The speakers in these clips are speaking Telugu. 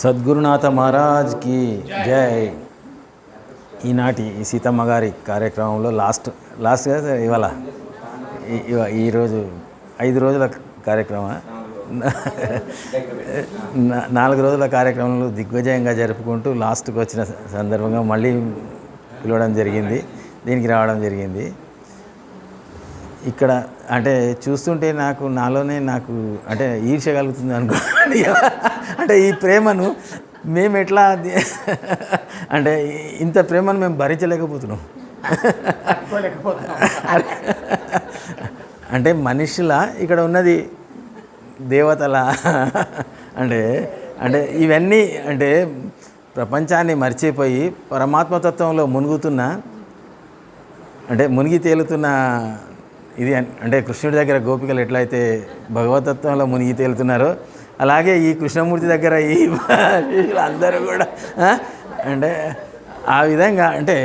సద్గురునాథ మహారాజ్కి జై. ఈనాటి ఈ సీతమ్మ గారి కార్యక్రమంలో లాస్ట్ లాస్ట్ కదా ఇవాళ? ఈరోజు ఐదు రోజుల కార్యక్రమం నాలుగు రోజుల కార్యక్రమంలో దిగ్విజయంగా జరుపుకుంటూ లాస్ట్కి వచ్చిన సందర్భంగా మళ్ళీ పిలవడం జరిగింది దీనికి రావడం జరిగింది. ఇక్కడ అంటే చూస్తుంటే నాకు నాలోనే నాకు అంటే ఈర్ష కలుగుతుంది అనుకో అంటే ఈ ప్రేమను మేము ఎట్లా అంటే ఇంత ప్రేమను మేము భరించలేకపోతున్నాం. అంటే మనిషిలా ఇక్కడ ఉన్నది దేవతల అంటే అంటే ఇవన్నీ అంటే ప్రపంచాన్ని మర్చిపోయి పరమాత్మతత్వంలో మునుగుతున్న అంటే మునిగి తేలుతున్న ఇది అంటే కృష్ణుడి దగ్గర గోపికలు ఎట్లయితే భగవతత్వంలో మునిగి తేలుతున్నారో అలాగే ఈ కృష్ణమూర్తి దగ్గర ఈ అందరూ కూడా అంటే ఆ విధంగా అంటే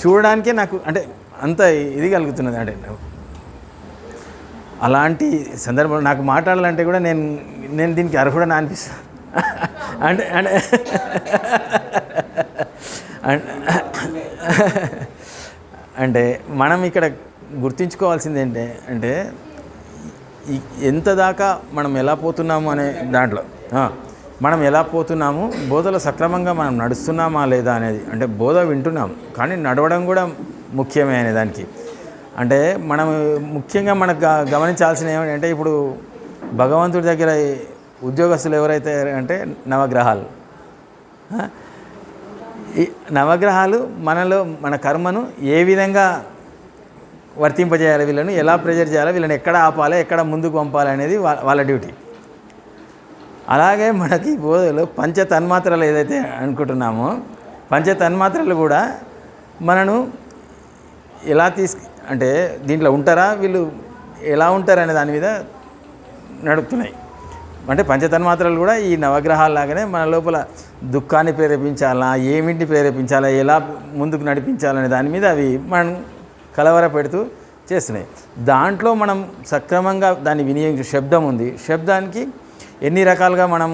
చూడడానికే నాకు అంటే అంత ఇది కలుగుతున్నది. అంటే అలాంటి సందర్భంలో నాకు మాట్లాడాలంటే కూడా నేను నేను దీనికి అర్హుడని అనిపిస్తాను అంటే అంటే అంటే మనం ఇక్కడ గుర్తుంచుకోవాల్సింది ఏంటి అంటే ఎంత దాకా మనం ఎలా పోతున్నాము అనే దాంట్లో మనం ఎలా పోతున్నాము బోధలో సక్రమంగా మనం నడుస్తున్నామా లేదా అనేది అంటే బోధ వింటున్నాం కానీ నడవడం కూడా ముఖ్యమే అనే దానికి. అంటే మనం ముఖ్యంగా మనకు గమనించాల్సిన ఏమంటే ఇప్పుడు భగవంతుడి దగ్గర ఉద్యోగస్తులు ఎవరైతే అంటే నవగ్రహాలు ఈ నవగ్రహాలు మనలో మన కర్మను ఏ విధంగా వర్తింపజేయాలి వీళ్ళను ఎలా ప్రెజర్ చేయాలి వీళ్ళని ఎక్కడ ఆపాలి ఎక్కడ ముందుకు పంపాలి అనేది వా- వాళ్ళ డ్యూటీ. అలాగే మనకి బోధలో పంచ తన్మాత్రలు ఏదైతే అనుకుంటున్నామో పంచ తన్మాత్రలు కూడా మనను ఎలా తీసుకు అంటే దీంట్లో ఉంటారా? వీళ్ళు ఎలా ఉంటారు అనే దాని మీద నడుపుతున్నాయి. అంటే పంచతన్మాత్రలు కూడా ఈ నవగ్రహాల లాగానే మన లోపల దుఃఖాన్ని ప్రేరేపించాలా ఏమిటిని ప్రేరేపించాలా ఎలా ముందుకు నడిపించాలనే దాని మీద అవి మనం కలవర పెడుతూ చేస్తున్నాయి. దాంట్లో మనం సక్రమంగా దాన్ని వినియోగించే శబ్దం ఉంది. శబ్దానికి ఎన్ని రకాలుగా మనం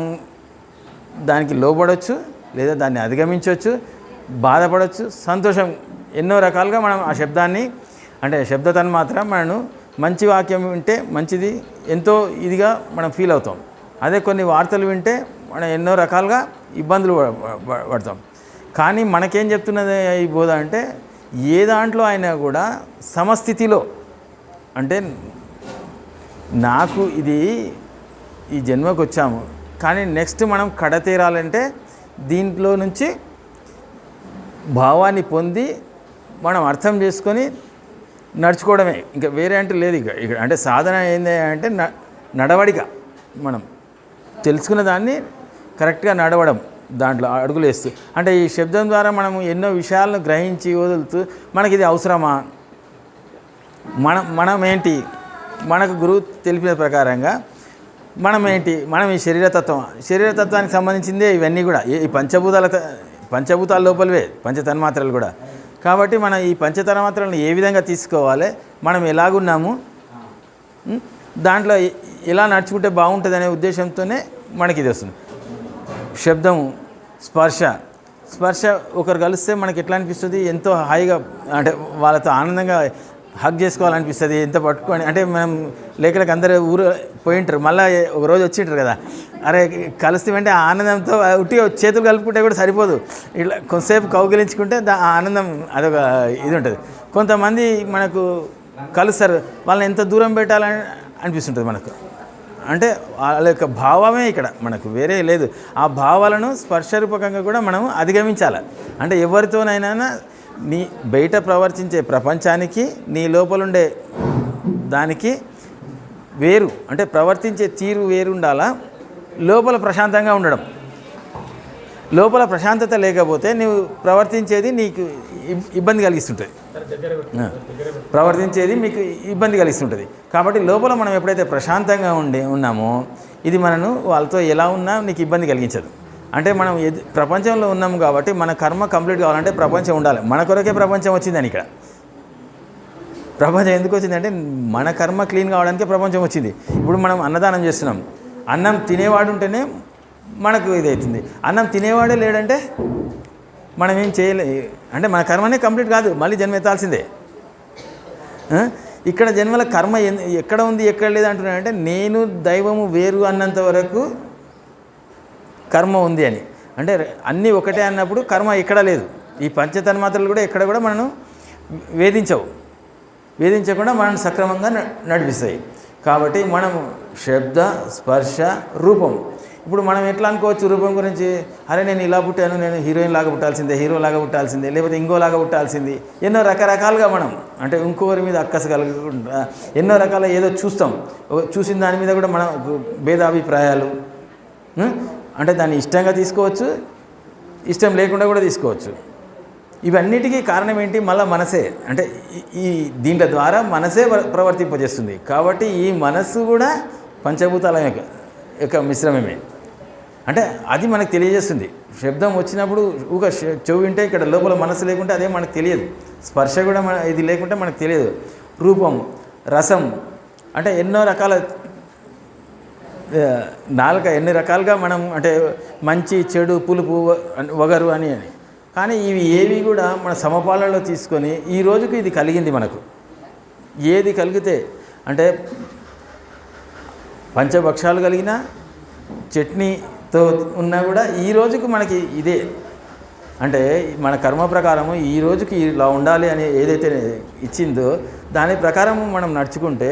దానికి లోబడవచ్చు లేదా దాన్ని అధిగమించవచ్చు బాధపడవచ్చు సంతోషం ఎన్నో రకాలుగా మనం ఆ శబ్దాన్ని అంటే శబ్ద తన్మాత్రం మనం మంచి వాక్యం వింటే మంచిది ఎంతో ఇదిగా మనం ఫీల్ అవుతాం. అదే కొన్ని వార్తలు వింటే మనం ఎన్నో రకాలుగా ఇబ్బందులు పడతాం. కానీ మనకేం చెప్తున్నది ఈ బోధ అంటే ఏ దాంట్లో అయినా కూడా సమస్థితిలో అంటే నాకు ఇది ఈ జన్మకు వచ్చాము కానీ నెక్స్ట్ మనం కడతీరాలంటే దీంట్లో నుంచి భావాన్ని పొంది మనం అర్థం చేసుకొని నడుచుకోవడమే. ఇంకా వేరే అంటే లేదు ఇక. ఇక్కడ అంటే సాధన ఏంది అంటే న నడవడిక మనం తెలుసుకున్న దాన్ని కరెక్ట్గా నడవడం. దాంట్లో అడుగులు వేస్తూ. అంటే ఈ శబ్దం ద్వారా మనము ఎన్నో విషయాలను గ్రహించి వదులుతూ మనకి ఇది అవసరమా? మనం మనం ఏంటి మనకు గురువు తెలిపిన ప్రకారంగా మనం ఏంటి మనం ఈ శరీరతత్వం శరీరతత్వానికి సంబంధించిందే ఇవన్నీ కూడా. ఈ పంచభూతాల పంచభూతాల లోపలవే పంచతన్మాత్రలు కూడా. కాబట్టి మనం ఈ పంచతన్మాత్రలను ఏ విధంగా తీసుకోవాలి? మనం ఎలాగున్నాము? దాంట్లో ఎలా నడుచుకుంటే బాగుంటుంది అనే ఉద్దేశంతోనే మనకి ఇది వస్తుంది. శబ్దము స్పర్శ. స్పర్శ ఒకరు కలిస్తే మనకి ఎట్లా అనిపిస్తుంది? ఎంతో హాయిగా అంటే వాళ్ళతో ఆనందంగా హగ్ చేసుకోవాలనిపిస్తుంది ఎంత పట్టుకొని అంటే మనం లేఖలకు అందరూ ఊరు పోయి ఉంటారు మళ్ళీ ఒక రోజు వచ్చి ఉంటారు కదా. అరే కలిస్తే అంటే ఆ ఆనందంతో ఉట్టి చేతులు కలుపుకుంటే కూడా సరిపోదు. ఇట్లా కొంతసేపు కౌగిలించుకుంటే దా ఆనందం అదొక ఇది ఉంటుంది. కొంతమంది మనకు కలుస్తారు వాళ్ళని ఎంత దూరం పెట్టాలని అనిపిస్తుంటుంది మనకు. అంటే వాళ్ళ యొక్క భావమే ఇక్కడ. మనకు వేరే లేదు. ఆ భావాలను స్పర్శరూపకంగా కూడా మనం అధిగమించాలి. అంటే ఎవరితోనైనా నీ బయట ప్రవర్తించే ప్రపంచానికి నీ లోపలుండే దానికి వేరు అంటే ప్రవర్తించే తీరు వేరు ఉండాలా లోపల ప్రశాంతంగా ఉండడం. లోపల ప్రశాంతత లేకపోతే నువ్వు ప్రవర్తించేది నీకు ఇబ్బంది కలిగిస్తుంటుంది. ప్రవర్తించేది మీకు ఇబ్బంది కలిగిస్తుంటుంది. కాబట్టి లోపల మనం ఎప్పుడైతే ప్రశాంతంగా ఉండే ఉన్నామో ఇది మనను వాళ్ళతో ఎలా ఉన్నా నీకు ఇబ్బంది కలిగించదు. అంటే మనం ఎది ప్రపంచంలో ఉన్నాము కాబట్టి మన కర్మ కంప్లీట్ కావాలంటే ప్రపంచం ఉండాలి. మన కొరకే ప్రపంచం వచ్చిందని ఇక్కడ. ప్రపంచం ఎందుకు వచ్చిందంటే మన కర్మ క్లీన్ కావడానికి ప్రపంచం వచ్చింది. ఇప్పుడు మనం అన్నదానం చేస్తున్నాం. అన్నం తినేవాడు ఉంటేనే మనకు ఇదవుతుంది అన్నం తినేవాడే లేడంటే మనం ఏం చేయలే. అంటే మన కర్మనే కంప్లీట్ కాదు మళ్ళీ జన్మ ఎత్తాల్సిందే. ఇక్కడ జన్మల కర్మ ఎక్కడ ఉంది ఎక్కడ లేదు అంటున్నాడంటే నేను దైవము వేరు అన్నంత వరకు కర్మ ఉంది అని. అంటే అన్నీ ఒకటే అన్నప్పుడు కర్మ ఎక్కడ లేదు. ఈ పంచతన్మాత్రలు కూడా ఎక్కడ కూడా మనం వేధించవు. వేధించకుండా మనం సక్రమంగా నడిపిస్తాయి. కాబట్టి మనము శబ్ద స్పర్శ రూపం ఇప్పుడు మనం ఎట్లా అనుకోవచ్చు రూపం గురించి? అరే నేను ఇలా పుట్టాను నేను హీరోయిన్ లాగా పుట్టాల్సిందే హీరో లాగా పుట్టాల్సిందే లేకపోతే ఇంకోలాగా పుట్టాల్సింది. ఎన్నో రకరకాలుగా మనం అంటే ఇంకొకరి మీద అక్కస కలగకుండా ఎన్నో రకాల ఏదో చూస్తాం. చూసిన దాని మీద కూడా మనం భేదాభిప్రాయాలు అంటే దాన్ని ఇష్టంగా తీసుకోవచ్చు ఇష్టం లేకుండా కూడా తీసుకోవచ్చు. ఇవన్నిటికీ కారణం ఏంటి? మళ్ళీ మనసే. అంటే ఈ- దీంట్ల ద్వారా మనసే ప్ర- ప్రవర్తింపజేస్తుంది. కాబట్టి ఈ మనస్సు కూడా పంచభూతాల యొక్క యొక్క మిశ్రమమే. అంటే అది మనకు తెలియజేస్తుంది. శబ్దం వచ్చినప్పుడు ఊక చెవి చెవు వింటే ఇక్కడ లోపల మనసు లేకుంటే అదే మనకు తెలియదు. స్పర్శ కూడా మన ఇది లేకుంటే మనకు తెలియదు. రూపం రసం అంటే ఎన్నో రకాల నాలుక ఎన్ని రకాలుగా మనం అంటే మంచి చెడు పులుపు వగరు అని అని. కానీ ఇవి ఏవి కూడా మన సమపాలలో తీసుకొని ఈ రోజుకి ఇది కలిగింది మనకు. ఏది కలిగితే అంటే పంచభక్షాలు కలిగిన తో ఉన్నా కూడా ఈ రోజుకు మనకి ఇదే. అంటే మన కర్మ ప్రకారము ఈ రోజుకి ఇలా ఉండాలి అని ఏదైతే ఇచ్చిందో దాని ప్రకారం మనం నడుచుకుంటే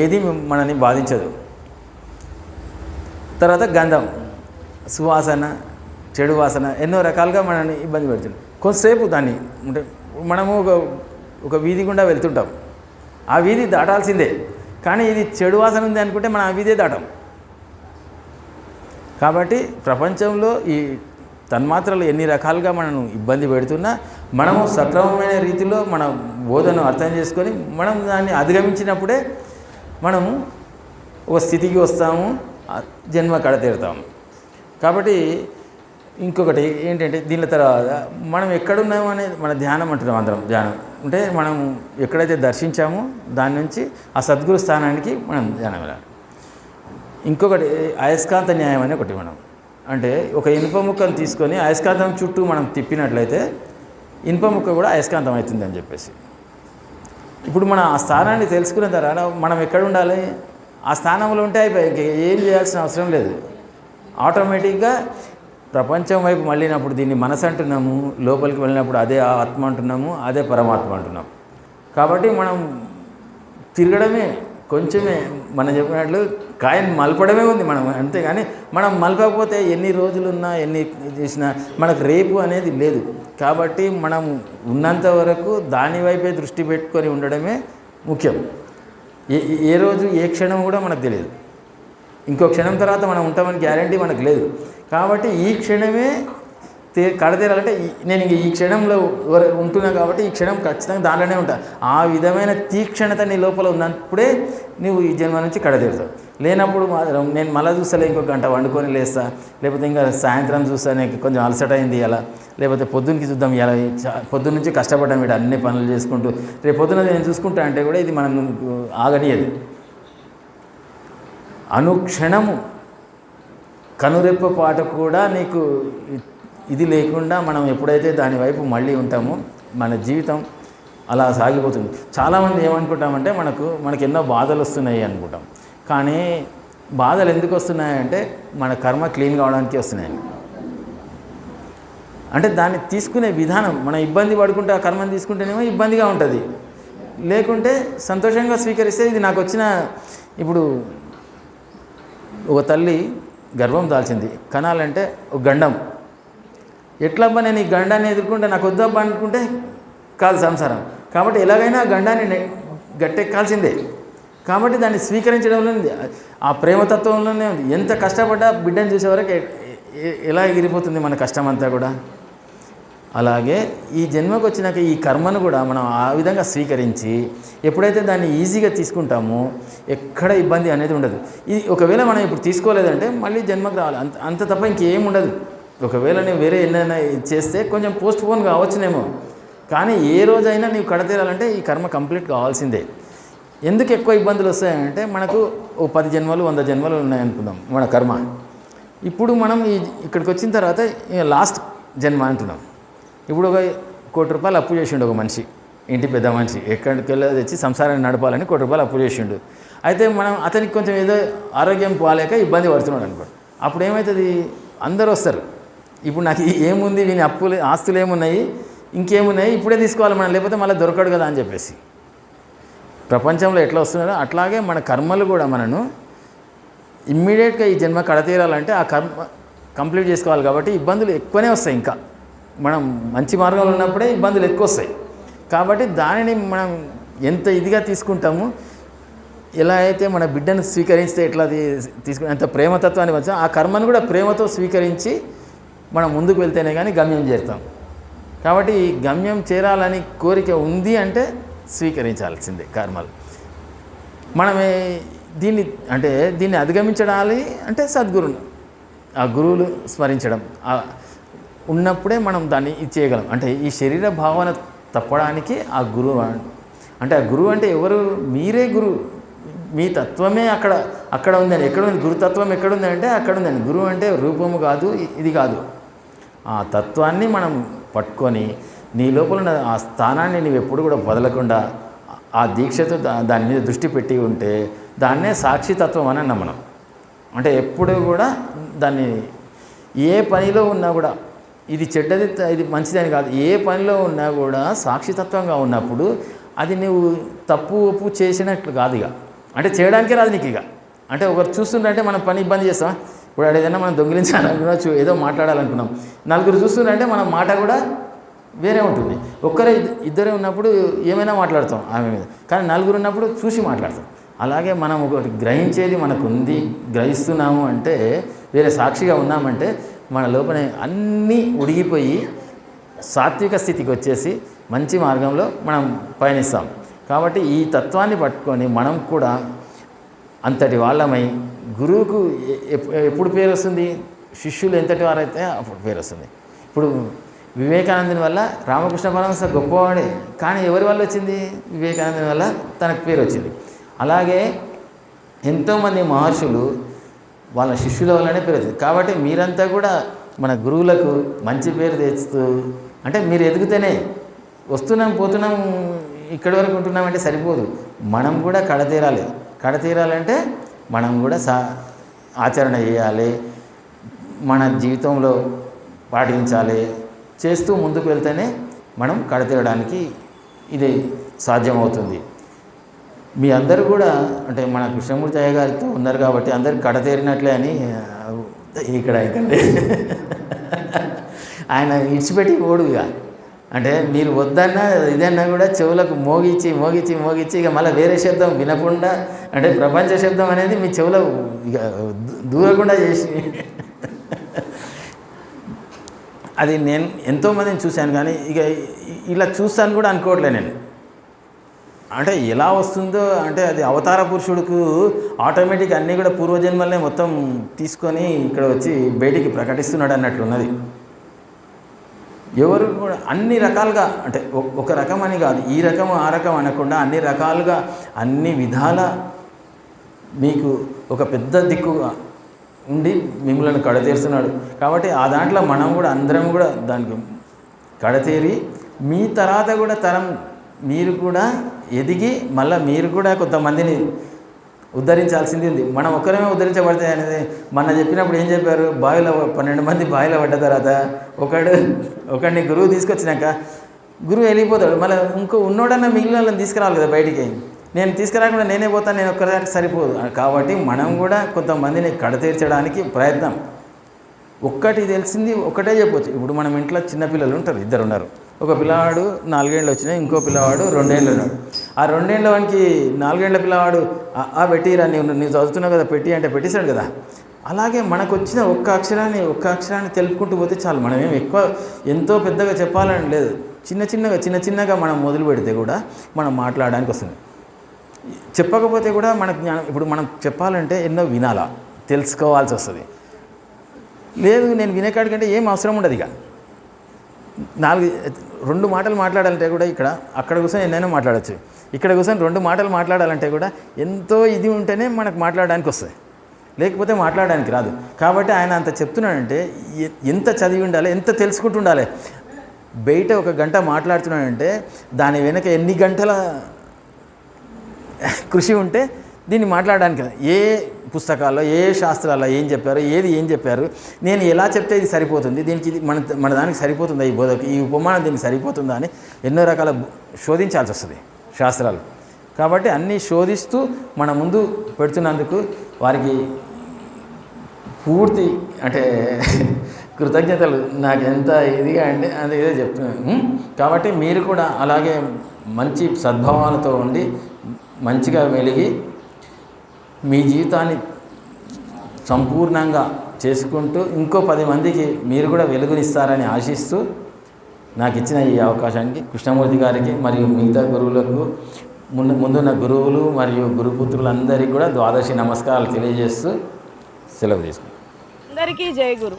ఏది మనని బాధించదు. తర్వాత గంధం సువాసన చెడు వాసన ఎన్నో రకాలుగా మనల్ని ఇబ్బంది పెడుతుంది. కొంతసేపు దాన్ని అంటే మనము ఒక ఒక వీధి గుండా వెళ్తుంటాం. ఆ వీధి దాటాల్సిందే. కానీ ఇది చెడు వాసన ఉంది అనుకుంటే మనం ఆ వీధే దాటాం. కాబట్టి ప్రపంచంలో ఈ తన్మాత్రలు ఎన్ని రకాలుగా మనను ఇబ్బంది పెడుతున్నా మనము సక్రమమైన రీతిలో మన బోధను అర్థం చేసుకొని మనం దాన్ని అధిగమించినప్పుడే మనము ఒక స్థితికి వస్తాము జన్మ కడతీరుతాము కాబట్టి ఇంకొకటి ఏంటంటే దీని తర్వాత మనం ఎక్కడున్నాము అనేది మన ధ్యానం అంటున్నాం అందరం ధ్యానం. అంటే మనం ఎక్కడైతే దర్శించామో దాని నుంచి ఆ సద్గురు స్థానానికి మనం ధ్యానం వెళ్ళాలి. ఇంకొకటి అయస్కాంత న్యాయం అని ఒకటి మనం. అంటే ఒక ఇనుప ముక్కను తీసుకొని అయస్కాంతం చుట్టూ మనం తిప్పినట్లయితే ఇనుప ముక్క కూడా అయస్కాంతం అవుతుంది అని చెప్పేసి. ఇప్పుడు మన ఆ స్థానాన్ని తెలుసుకున్న తర్వాత మనం ఎక్కడ ఉండాలి? ఆ స్థానంలో ఉంటే అయిపోయి ఇంక ఏం చేయాల్సిన అవసరం లేదు. ఆటోమేటిక్గా ప్రపంచం వైపు మళ్ళినప్పుడు దీన్ని మనసు అంటున్నాము లోపలికి వెళ్ళినప్పుడు అదే ఆత్మ అంటున్నాము అదే పరమాత్మ అంటున్నాం. కాబట్టి మనం తిరగడమే కొంచెమే మనం చెప్పినట్లు కాయని మలపడమే ఉంది మనం అంతేగాని మనం మలపకపోతే ఎన్ని రోజులున్నా ఎన్ని చేసినా మనకు రేపు అనేది లేదు. కాబట్టి మనం ఉన్నంత వరకు దాని వైపే దృష్టి పెట్టుకొని ఉండడమే ముఖ్యం. ఏ ఏ రోజు ఏ క్షణం కూడా మనకు తెలియదు. ఇంకో క్షణం తర్వాత మనం ఉంటామని గ్యారంటీ మనకు లేదు. కాబట్టి ఈ క్షణమే తే కడతీరాలంటే నేను ఇంక ఈ క్షణంలో ఉంటున్నా కాబట్టి ఈ క్షణం ఖచ్చితంగా దాంట్లోనే ఉంటా. ఆ విధమైన తీక్షణత నీ లోపల ఉన్నప్పుడే నువ్వు ఈ జన్మ నుంచి కడతీరుతావు. లేనప్పుడు మాత్రం నేను మళ్ళీ చూస్తలే ఇంకో గంట వండుకొని లేస్తా. లేకపోతే ఇంకా సాయంత్రం చూస్తా నాకు కొంచెం అలసట అయింది ఇలా లేకపోతే పొద్దున్నకి చూద్దాం ఇలా పొద్దున్న నుంచి కష్టపడ్డాం వీడు అన్ని పనులు చేసుకుంటూ. రేపు పొద్దున నేను చూసుకుంటా అంటే కూడా ఇది మనం ఆగనియదు అనుక్షణము కనురెప్ప పాట కూడా నీకు ఇది లేకుండా మనం ఎప్పుడైతే దాని వైపు మళ్ళీ ఉంటామో మన జీవితం అలా సాగిపోతుంది. చాలామంది ఏమనుకుంటామంటే మనకు మనకు ఎన్నో బాధలు వస్తున్నాయి అనుకుంటాం. కానీ బాధలు ఎందుకు వస్తున్నాయంటే మన కర్మ క్లీన్ కావడానికి వస్తున్నాయి. అంటే దాన్ని తీసుకునే విధానం మనం ఇబ్బంది పడుకుంటే ఆ కర్మను తీసుకుంటేనేమో ఇబ్బందిగా ఉంటుంది. లేకుంటే సంతోషంగా స్వీకరిస్తే ఇది నాకు వచ్చిన ఇప్పుడు ఒక తల్లి గర్వం దాల్చింది. కనాలంటే ఒక గండం. ఎట్లబ్బా నేను ఈ గండాన్ని ఎదుర్కొంటే నాకు వద్దబ్బా అనుకుంటే కాదు సంసారం. కాబట్టి ఎలాగైనా గండాన్ని గట్టెక్కాల్సిందే. కాబట్టి దాన్ని స్వీకరించడంలో ఉంది. ఆ ప్రేమతత్వంలోనే ఉంది. ఎంత కష్టపడ్డా బిడ్డను చూసేవరకు ఎలా ఎగిరిపోతుంది మన కష్టం అంతా కూడా? అలాగే ఈ జన్మకు వచ్చినాక ఈ కర్మను కూడా మనం ఆ విధంగా స్వీకరించి ఎప్పుడైతే దాన్ని ఈజీగా తీసుకుంటామో ఎక్కడ ఇబ్బంది అనేది ఉండదు. ఇది ఒకవేళ మనం ఇప్పుడు తీసుకోలేదంటే మళ్ళీ జన్మకు రావాలి. అంత అంత తప్ప ఇంకేం ఉండదు. ఒకవేళ నేను వేరే ఎన్నైనా చేస్తే కొంచెం పోస్ట్ పోన్ కావచ్చునేమో. కానీ ఏ రోజైనా నీవు కడతీరాలంటే ఈ కర్మ కంప్లీట్ కావాల్సిందే. ఎందుకు ఎక్కువ ఇబ్బందులు వస్తాయంటే మనకు ఓ పది జన్మలు వంద జన్మలు ఉన్నాయనుకుందాం మన కర్మ. ఇప్పుడు మనం ఈ ఇక్కడికి వచ్చిన తర్వాత లాస్ట్ జన్మ అంటున్నాం. ఇప్పుడు ఒక కోటి రూపాయలు అప్పు చేసిండు ఒక మనిషి ఇంటి పెద్ద మనిషి ఎక్కడికి వెళ్ళి తెచ్చి సంసారాన్ని నడపాలని కోటి రూపాయలు అప్పు చేసిండు. అయితే మనం అతనికి కొంచెం ఏదో ఆరోగ్యం పోలేక ఇబ్బంది పడుతున్నాడు అనుకో అప్పుడు ఏమవుతుంది అందరూ వస్తారు. ఇప్పుడు నాకు ఏముంది? వీని అప్పులు ఆస్తులు ఏమున్నాయి? ఇంకేమున్నాయి? ఇప్పుడే తీసుకోవాలి మనం లేకపోతే మళ్ళీ దొరకడు కదా అని చెప్పేసి. ప్రపంచంలో ఎట్లా వస్తున్నారో అట్లాగే మన కర్మలు కూడా మనను ఇమ్మీడియట్గా ఈ జన్మ కడతీరాలంటే ఆ కర్మ కంప్లీట్ చేసుకోవాలి కాబట్టి ఇబ్బందులు ఎక్కువనే వస్తాయి ఇంకా. మనం మంచి మార్గంలో ఉన్నప్పుడే ఇబ్బందులు ఎక్కువ వస్తాయి. కాబట్టి దానిని మనం ఎంత ఇదిగా తీసుకుంటాము ఎలా అయితే మన బిడ్డను స్వీకరిస్తే ఎట్లా తీ- తీసుకుని ఎంత ప్రేమతత్వాన్ని వచ్చా ఆ కర్మను కూడా ప్రేమతో స్వీకరించి మనం ముందుకు వెళ్తేనే కానీ గమ్యం చేరుతాం. కాబట్టి ఈ గమ్యం చేరాలని కోరిక ఉంది అంటే స్వీకరించాల్సిందే కర్మలు. మనమే దీన్ని అంటే దీన్ని అధిగమించడాలి అంటే సద్గురును. ఆ గురువులు స్మరించడం ఉన్నప్పుడే మనం దాన్ని ఇది చేయగలం. అంటే ఈ శరీర భావన తప్పడానికి ఆ గురువు అంటే ఆ గురువు అంటే ఎవరు? మీరే గురువు. మీ తత్వమే అక్కడ అక్కడ ఉందని. ఎక్కడ ఉంది? గురుతత్వం ఎక్కడ ఉంది అంటే అక్కడ ఉందని. గురువు అంటే రూపము కాదు ఇది కాదు. ఆ తత్వాన్ని మనం పట్టుకొని నీ లోపల ఉన్న ఆ స్థానాన్ని నీవు ఎప్పుడు కూడా వదలకుండా ఆ దీక్షతో దా- దాని మీద దృష్టి పెట్టి ఉంటే దాన్నే సాక్షితత్వం అని అన్నాం మనం. అంటే ఎప్పుడు కూడా దాన్ని ఏ పనిలో ఉన్నా కూడా ఇది చెడ్డది ఇది మంచిదని కాదు. ఏ పనిలో ఉన్నా కూడా సాక్షితత్వంగా ఉన్నప్పుడు అది నువ్వు తప్పు ఒప్పు చేసినట్లు కాదు ఇక. అంటే చేయడానికే రాదు నీకు ఇక. అంటే ఒకరు చూస్తుంటే మనం పని ఇబ్బంది చేస్తాం ఇప్పుడు ఏదైనా మనం దొంగిలించాలనుకున్నా చూ- ఏదో మాట్లాడాలనుకున్నాం. నలుగురు చూస్తుంటే మన మాట కూడా వేరే ఉంటుంది. ఒక్కరే ఇద్దరే ఉన్నప్పుడు ఏమైనా మాట్లాడతాం ఆమె మీద. కానీ నలుగురు ఉన్నప్పుడు చూసి మాట్లాడతాం. అలాగే మనం ఒకటి గ్రహించేది మనకు ఉంది గ్రహిస్తున్నాము అంటే వేరే సాక్షిగా ఉన్నామంటే మన లోపల అన్నీ ఉడిగిపోయి సాత్విక స్థితికి వచ్చేసి మంచి మార్గంలో మనం పయనిస్తాం. కాబట్టి ఈ తత్వాన్ని పట్టుకొని మనం కూడా అంతటి వాళ్ళమై గురువుకు ఎప్పుడు పేరు వస్తుంది శిష్యులు ఎంతటి వారైతే అప్పుడు పేరు వస్తుంది ఇప్పుడు వివేకానందుని వల్ల రామకృష్ణ పరమహంస గొప్పవాడే. కానీ ఎవరి వల్ల వచ్చింది? వివేకానందుని వల్ల తనకు పేరు వచ్చింది. అలాగే ఎంతోమంది మహర్షులు వాళ్ళ శిష్యుల వల్లనే పేరు వచ్చింది. కాబట్టి మీరంతా కూడా మన గురువులకు మంచి పేరు తెస్తూ అంటే మీరు ఎదిగితేనే వస్తున్నాం పోతున్నాం ఇక్కడి వరకు ఉంటున్నామంటే సరిపోదు. మనం కూడా కడతీరాలి కడతీరాలంటే మనం కూడా సా ఆచరణ చేయాలి. మన జీవితంలో పాటించాలి. చేస్తూ ముందుకు వెళ్తేనే మనం కడతీరడానికి ఇది సాధ్యమవుతుంది. మీ అందరూ కూడా అంటే మన కృష్ణమూర్తి అయ్య గారితో ఉన్నారు కాబట్టి అందరు కడతేరినట్లే అని ఇక్కడ ఇక్కడ ఆయన ఇడిచిపెట్టి ఓడు ఇక. అంటే మీరు వద్దన్నా ఇదన్నా కూడా చెవులకు మోగించి మోగించి మోగించి ఇక మళ్ళీ వేరే శబ్దం వినకుండా అంటే ప్రపంచ శబ్దం అనేది మీ చెవులకు ఇక దూ- దూరకుండా చేసి అది నేను ఎంతోమందిని చూశాను కానీ ఇక ఇలా చూస్తాను కూడా అనుకోవట్లే నేను. అంటే ఎలా వస్తుందో అంటే అది అవతార పురుషుడికి ఆటోమేటిక్ అన్నీ కూడా పూర్వజన్మలనే మొత్తం తీసుకొని ఇక్కడ వచ్చి బయటికి ప్రకటిస్తున్నాడు అన్నట్లున్నది ఎవరు కూడా అన్ని రకాలుగా అంటే ఒక రకం అని కాదు ఈ రకం ఆ రకం అనకుండా అన్ని రకాలుగా అన్ని విధాల మీకు ఒక పెద్ద దిక్కుగా ఉండి మిమ్మల్ని కడతీరుస్తున్నాడు. కాబట్టి ఆ దాంట్లో మనం కూడా అందరం కూడా దానికి కడతీరి మీ తర్వాత కూడా తరం మీరు కూడా ఎదిగి మళ్ళీ మీరు కూడా కొంతమందిని ఉద్ధరించాల్సింది ఉంది. మనం ఒక్కరమే ఉద్ధరించబడితే అనేది మన చెప్పినప్పుడు ఏం చెప్పారు? బావిలో పన్నెండు మంది బావిలో పడ్డ తర్వాత ఒకడు ఒకడిని గురువు తీసుకొచ్చినాక గురువు వెళ్ళిపోతాడు. మళ్ళీ ఇంకో ఉన్నోడన్నా మిగిలిన వాళ్ళని తీసుకురావాలి కదా బయటికి. నేను తీసుకురాకుండా నేనే పోతాను నేను ఒక్కదానికి సరిపోదు. కాబట్టి మనం కూడా కొంతమందిని కడతీర్చడానికి ప్రయత్నం. ఒక్కటి తెలిసింది ఒకటే చెప్పొచ్చు. ఇప్పుడు మనం ఇంట్లో చిన్నపిల్లలు ఉంటారు ఇద్దరు ఉన్నారు. ఒక పిల్లవాడు నాలుగేళ్ళు వచ్చినాయి ఇంకో పిల్లవాడు రెండేళ్ళు ఉన్నాడు. ఆ రెండేళ్ళ వానికి నాలుగేళ్ళ పిల్లవాడు "ఆ- పెట్టిరా నీవు నీవు చదువుతున్నావు కదా పెట్టి అంటే పెట్టేశాడు కదా. అలాగే మనకు వచ్చిన ఒక్క అక్షరాన్ని ఒక్క అక్షరాన్ని తెలుపుకుంటూ పోతే చాలు. మనం ఏం ఎక్కువ ఎంతో పెద్దగా చెప్పాలని లేదు. చిన్న చిన్నగా చిన్న చిన్నగా మనం మొదలు పెడితే కూడా మనం మాట్లాడడానికి వస్తుంది. చెప్పకపోతే కూడా మన జ్ఞానం ఇప్పుడు మనం చెప్పాలంటే ఎన్నో వినాలా తెలుసుకోవాల్సి వస్తుంది లేదు నేను వినేకాడికంటే ఏం అవసరం ఉండదు ఇక. నాలుగు రెండు మాటలు మాట్లాడాలంటే కూడా ఇక్కడ అక్కడ కూర్చొని ఎన్నైనా మాట్లాడచ్చు. ఇక్కడ కూర్చొని రెండు మాటలు మాట్లాడాలంటే కూడా ఎంతో ఇది ఉంటేనే మనకు మాట్లాడడానికి వస్తుంది. లేకపోతే మాట్లాడడానికి రాదు. కాబట్టి ఆయన అంత చెప్తున్నాడంటే ఎంత చదివి ఉండాలి ఎంత తెలుసుకుంటూ ఉండాలి. బయట ఒక గంట మాట్లాడుతున్నాడంటే దాని వెనక ఎన్ని గంటల కృషి ఉంటే దీన్ని మాట్లాడడానికి కదా. ఏ పుస్తకాల్లో ఏ శాస్త్రాల్లో ఏం చెప్పారు ఏది ఏం చెప్పారు నేను ఎలా చెప్తే ఇది సరిపోతుంది దీనికి ఇది మన మన దానికి సరిపోతుందా ఈ బోధకు ఈ ఉపమానం దీనికి సరిపోతుందా అని ఎన్నో రకాల శోధించాల్సి వస్తుంది శాస్త్రాలు. కాబట్టి అన్నీ శోధిస్తూ మన ముందు పెడుతున్నందుకు వారికి పూర్తి అంటే కృతజ్ఞతలు. నాకు ఎంత ఇదిగా అంటే అది ఏదో చెప్తున్నాను కాబట్టి మీరు కూడా అలాగే మంచి సద్భావాలతో ఉండి మంచిగా వెలిగి మీ జీవితాన్ని సంపూర్ణంగా చేసుకుంటూ ఇంకో పది మందికి మీరు కూడా వెలుగునిస్తారని ఆశిస్తూ నాకు ఇచ్చిన ఈ అవకాశానికి కృష్ణమూర్తి గారికి మరియు మిగతా గురువులకు ముందు ముందున్న గురువులు మరియు గురుపుత్రులందరికీ కూడా ద్వాదశి నమస్కారాలు తెలియజేస్తూ సెలవు తీసుకుంటాను అందరికీ జయ గురు.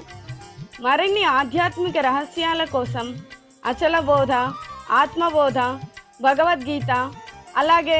మరిన్ని ఆధ్యాత్మిక రహస్యాల కోసం అచల బోధ ఆత్మబోధ భగవద్గీత అలాగే